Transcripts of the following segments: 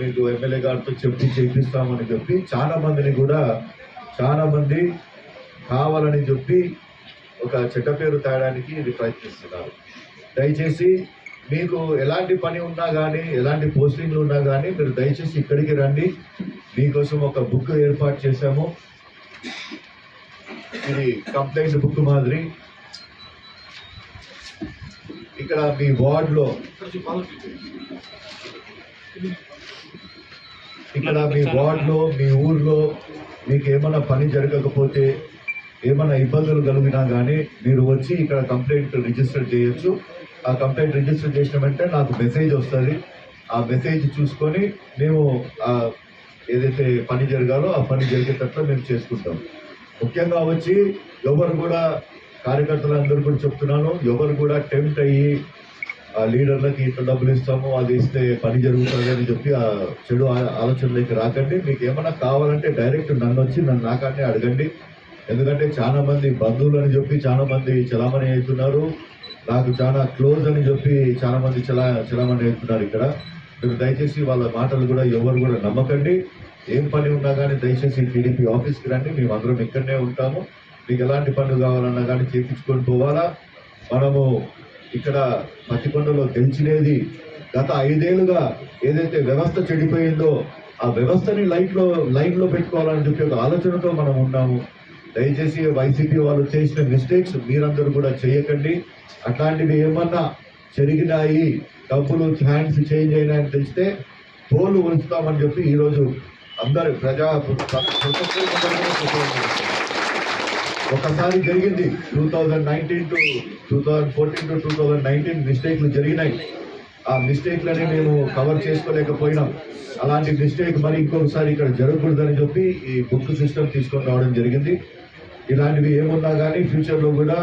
మీకు ఎమ్మెల్యే గారితో చెప్పి చేపిస్తామని చెప్పి చాలా మందిని కూడా చాలా మంది కావాలని చెప్పి ఒక చెడ్డ పేరు తేయడానికి ఇది ప్రయత్నిస్తున్నారు. దయచేసి మీకు ఎలాంటి పని ఉన్నా కానీ ఎలాంటి పోస్టింగ్లు ఉన్నా కానీ మీరు దయచేసి ఇక్కడికి రండి. మీకోసం ఒక బుక్ ఏర్పాటు చేశాము. ఇది కంప్లైంట్ బుక్ మాదిరి. ఇక్కడ మీ వార్డులో ఇక్కడ మీ వార్డులో మీ ఊర్లో మీకు ఏమైనా పని జరగకపోతే ఏమైనా ఇబ్బందులు కలిగినా కానీ మీరు వచ్చి ఇక్కడ కంప్లైంట్ రిజిస్టర్ చేయొచ్చు. ఆ కంప్లైంట్ రిజిస్టర్ చేసిన వెంటనే నాకు మెసేజ్ వస్తుంది. ఆ మెసేజ్ చూసుకొని మేము ఏదైతే పని జరగాలో ఆ పని జరిగేటట్లు మేము చేసుకుంటాం. ముఖ్యంగా వచ్చి ఎవరు కూడా కార్యకర్తలందరూ కూడా చెప్తున్నాను ఎవరు కూడా టెంప్ట్ అయ్యి లీడర్లకి ఇంత డబ్బులు ఇస్తాము అది ఇస్తే పని జరుగుతుంది అని చెప్పి ఆ చెడు ఆ- ఆలోచనలోకి రాకండి. మీకు ఏమైనా కావాలంటే డైరెక్ట్ నన్ను వచ్చి నన్ను నాకానే అడగండి. ఎందుకంటే చాలా మంది బంధువులు అని చెప్పి చాలా మంది చలామణి అవుతున్నారు. నాకు చాలా క్లోజ్ అని చెప్పి చాలా మంది చలా చలామణి అవుతున్నారు ఇక్కడ. మీరు దయచేసి వాళ్ళ మాటలు కూడా ఎవరు కూడా నమ్మకండి. ఏం పని ఉన్నా కానీ దయచేసి టీడీపీ ఆఫీస్కి రండి. మేము అందరం ఇక్కడనే ఉంటాము. మీకు ఎలాంటి పనులు కావాలన్నా కానీ చేపించుకొని పోవాలా. మనము ఇక్కడ పత్తికొండలో గెలిచినేది గత ఐదేళ్ళుగా ఏదైతే వ్యవస్థ చెడిపోయిందో ఆ వ్యవస్థని లైట్లో లో పెట్టుకోవాలని చెప్పి ఒక ఆలోచనతో మనం ఉన్నాము. దయచేసి వైసీపీ వాళ్ళు చేసిన మిస్టేక్స్ మీరందరూ కూడా చేయకండి. అట్లాంటివి ఏమన్నా జరిగినాయి డబ్బులు హ్యాండ్స్ చేంజ్ అయినాయని తెలిస్తే పోలు ఉంచుతామని చెప్పి ఈరోజు అందరు ప్రజా ఒకసారి జరిగింది. Two thousand nineteen to two thousand fourteen to two thousand nineteen మిస్టేక్లు జరిగినాయి. ఆ మిస్టేక్లని మేము కవర్ చేసుకోలేకపోయినాం. అలాంటి మిస్టేక్ మరి ఇంకొకసారి ఇక్కడ జరగకూడదని చెప్పి ఈ బుక్ సిస్టమ్ తీసుకొని రావడం జరిగింది. ఇలాంటివి ఏమున్నా కానీ ఫ్యూచర్లో కూడా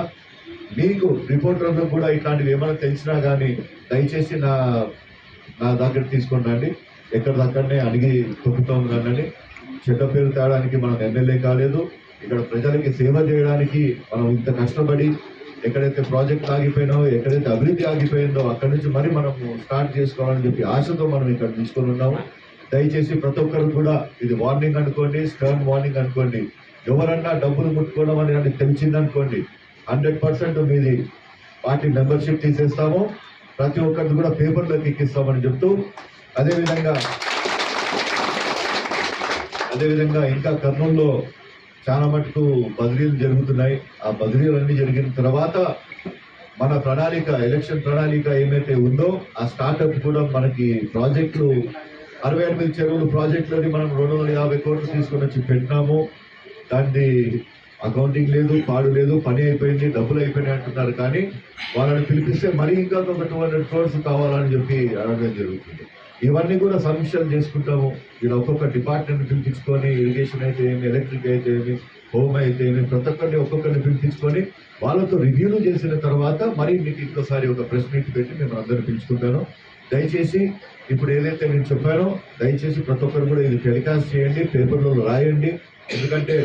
మీకు రిపోర్టర్లో కూడా ఇట్లాంటివి ఏమైనా తెలిసినా కానీ దయచేసి నా నా దగ్గర తీసుకొని రండి. ఎక్కడిదక్కడనే అడిగి తొక్కుతాం కానీ చెడ్డ పేరు తేడానికి మనం ఎమ్మెల్యే కాలేదు. ఇక్కడ ప్రజలకి సేవ చేయడానికి మనం ఇంత కష్టపడి ఎక్కడైతే ప్రాజెక్ట్ ఆగిపోయినావో ఎక్కడైతే అభివృద్ధి ఆగిపోయిందో అక్కడి నుంచి మరి మనం స్టార్ట్ చేసుకోవాలని చెప్పి ఆశతో మనం ఇక్కడ తీసుకొని ఉన్నాము. దయచేసి ప్రతి ఒక్కరు కూడా ఇది వార్నింగ్ అనుకోండి స్టర్న్ వార్నింగ్ అనుకోండి. ఎవరన్నా డబ్బులు ముట్టుకోవడం అని తెలిసిందనుకోండి. హండ్రెడ్ పర్సెంట్ మీది పార్టీ మెంబర్షిప్ తీసేస్తాము. ప్రతి ఒక్కరిని కూడా పేపర్లోకి ఎక్కిస్తామని చెప్తూ అదేవిధంగా అదేవిధంగా ఇంకా కర్నూలులో చాలా మటుకు బదిలీలు జరుగుతున్నాయి. ఆ బదిలీలు అన్ని జరిగిన తర్వాత మన ప్రణాళిక ఎలక్షన్ ప్రణాళిక ఏమైతే ఉందో ఆ స్టార్టప్ కూడా మనకి ప్రాజెక్టులు అరవై ఎనిమిది చెరువులు ప్రాజెక్టులని మనం రెండు వందల యాభై కోట్లు తీసుకొని వచ్చి పెట్టినాము. దాన్ని అకౌంటింగ్ లేదు పాడు లేదు పని అయిపోయింది డబ్బులు అయిపోయినాయి అంటున్నారు. కానీ వాళ్ళని పిలిపిస్తే మరీ ఇంకా ఒక టూ హండ్రెడ్ క్రోర్స్ కావాలని చెప్పి అడగడం జరుగుతుంది. ఇవన్నీ కూడా సమీక్షలు చేసుకుంటాము. ఇక్కడ ఒక్కొక్క డిపార్ట్మెంట్ పిలిపించుకొని ఇరిగేషన్ అయితే ఏమి ఎలక్ట్రిక్ అయితే ఏమి హోమ్ అయితే ఏమి ప్రతి ఒక్కరిని ఒక్కొక్కరిని పిలిపించుకొని వాళ్ళతో రివ్యూలు చేసిన తర్వాత మరి మీకు ఇంకోసారి ఒక ప్రెస్ మీట్ పెట్టి మేము అందరూ పిలుచుకుంటాను. దయచేసి ఇప్పుడు ఏదైతే నేను చెప్పానో దయచేసి ప్రతి ఒక్కరు కూడా ఇది టెలికాస్ట్ చేయండి పేపర్లో రాయండి. ఎందుకంటే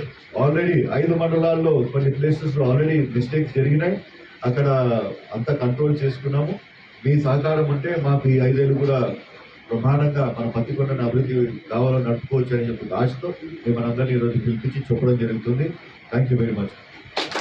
ఆల్రెడీ ఐదు మండలాల్లో కొన్ని ప్లేసెస్లో ఆల్రెడీ మిస్టేక్స్ జరిగినాయి. అక్కడ అంతా కంట్రోల్ చేసుకున్నాము. మీ సహకారం ఉంటే మాకు ఈ ఐదేళ్ళు కూడా ప్రమాణంగా మన పత్తికొండను అభివృద్ధి కావాలని నడుపుకోవచ్చు అని చెప్పి ఆశతో మేము మనందరినీ ఈరోజు పిలిపించి చెప్పడం జరుగుతుంది. Thank you very much